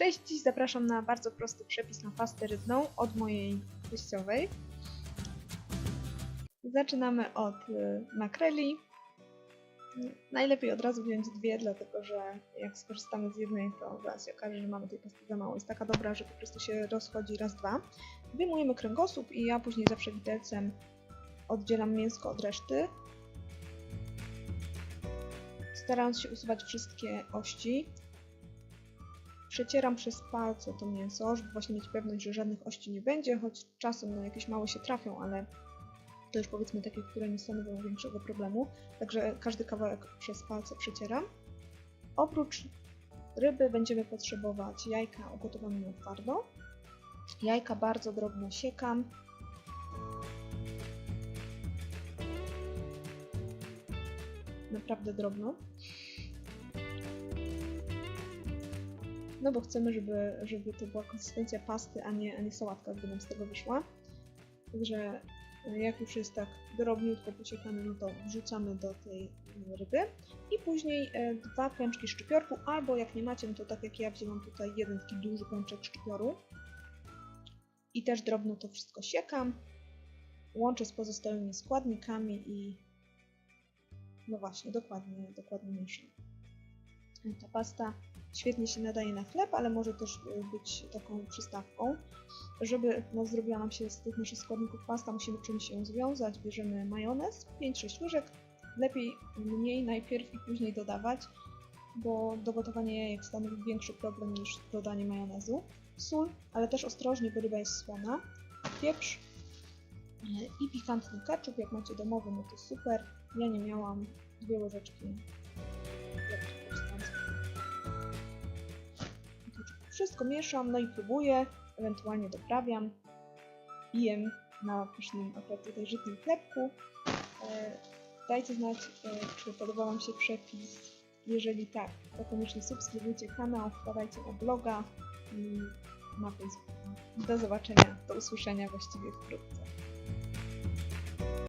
Cześć, dziś zapraszam na bardzo prosty przepis na pastę rybną od mojej teściowej. Zaczynamy od y, makreli. Najlepiej od razu wziąć dwie, dlatego że jak skorzystamy z jednej, to zaraz się okaże, że mamy tej pasty za mało. Jest taka dobra, że po prostu się rozchodzi raz, dwa. Wyjmujemy kręgosłup i ja później zawsze widelcem oddzielam mięsko od reszty. Starając się usuwać wszystkie ości, przecieram przez palce to mięso, żeby właśnie mieć pewność, że żadnych ości nie będzie, choć czasem no, jakieś małe się trafią, ale to już powiedzmy takie, które nie stanowią większego problemu. Także każdy kawałek przez palce przecieram. Oprócz ryby będziemy potrzebować jajka ugotowane na twardo. Jajka bardzo drobno siekam. Naprawdę drobno. No bo chcemy, żeby, żeby to była konsystencja pasty, a nie, a nie sałatka, żeby nam z tego wyszła. Także e, jak już jest tak drobniutko posiekane, no to wrzucamy do tej ryby. I później e, dwa pęczki szczypiorku, albo jak nie macie, no to tak jak ja wzięłam tutaj jeden taki duży pęczek szczypioru. I też drobno to wszystko siekam. Łączę z pozostałymi składnikami i no właśnie, dokładnie, dokładnie mieszam. Ta pasta świetnie się nadaje na chleb, ale może też y, być taką przystawką. Żeby no, zrobiła nam się z tych naszych składników pasta, musimy czymś ją związać. Bierzemy majonez, 5-6 łyżek. Lepiej mniej najpierw i później dodawać, bo do gotowania jajek stanowi większy problem niż dodanie majonezu. Sól, ale też ostrożnie, bo ryba jest słona. Pieprz y, i pikantny ketchup. Jak macie domowy, no to super. Ja nie miałam dwie łyżeczki Wszystko mieszam, no i próbuję, ewentualnie doprawiam i jem na pysznym akurat tutaj żytnim chlebku. E, dajcie znać, e, czy podobał Wam się przepis. Jeżeli tak, to koniecznie subskrybujcie kanał, wpadajcie na bloga i na Facebooka. Do zobaczenia, do usłyszenia właściwie wkrótce.